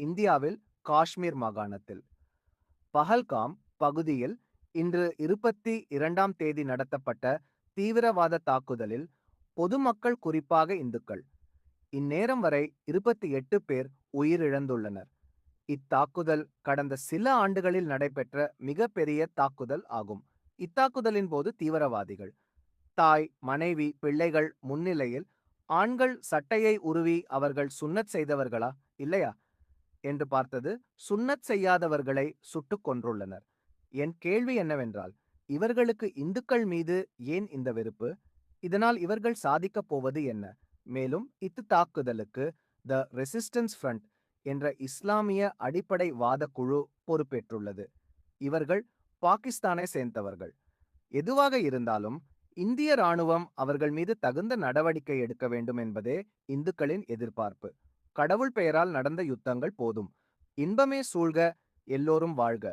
இந்தியாவில் காஷ்மீர் மாகாணத்தில். பஹல்காம் பகுதியில் இன்று இருபத்தி இரண்டாம் தேதி நடத்தப்பட்ட தீவிரவாத தாக்குதலில் பொதுமக்கள் குறிப்பாக இந்துக்கள். இந்நேரம் வரை இருபத்தி எட்டு பேர் உயிரிழந்துள்ளனர். இத்தாக்குதல் கடந்த சில ஆண்டுகளில் நடைபெற்ற மிகப்பெரிய தாக்குதல் ஆகும். இத்தாக்குதலின் போது தீவிரவாதிகள் தாய் மனைவி பிள்ளைகள் முன்னிலையில் ஆண்கள் சட்டையை உருவி அவர்கள் சுன்னத் செய்தவர்களா? இல்லையா? என்று பார்த்தது சுன்னத் செய்யாதவர்களை சுட்டுக் கொன்றுள்ளனர். என் கேள்வி என்னவென்றால் இவர்களுக்கு இந்துக்கள் மீது ஏன் இந்த வெறுப்பு? இதனால் இவர்கள் சாதிக்கப் போவது என்ன? மேலும் இத்து தாக்குதலுக்கு த ரெசிஸ்டன்ஸ் ஃப்ரண்ட் என்ற இஸ்லாமிய அடிப்படை வாத குழு பொறுப்பேற்றுள்ளது. இவர்கள் பாகிஸ்தானை சேர்ந்தவர்கள். எதுவாக இருந்தாலும் இந்திய ராணுவம் அவர்கள் மீது தகுந்த நடவடிக்கை எடுக்க வேண்டும் என்பதே இந்துக்களின் எதிர்பார்ப்பு. கடவுள் பெயரால் நடந்த யுத்தங்கள் போதும். இன்பமே சூழ்க எல்லோரும் வாழ்க.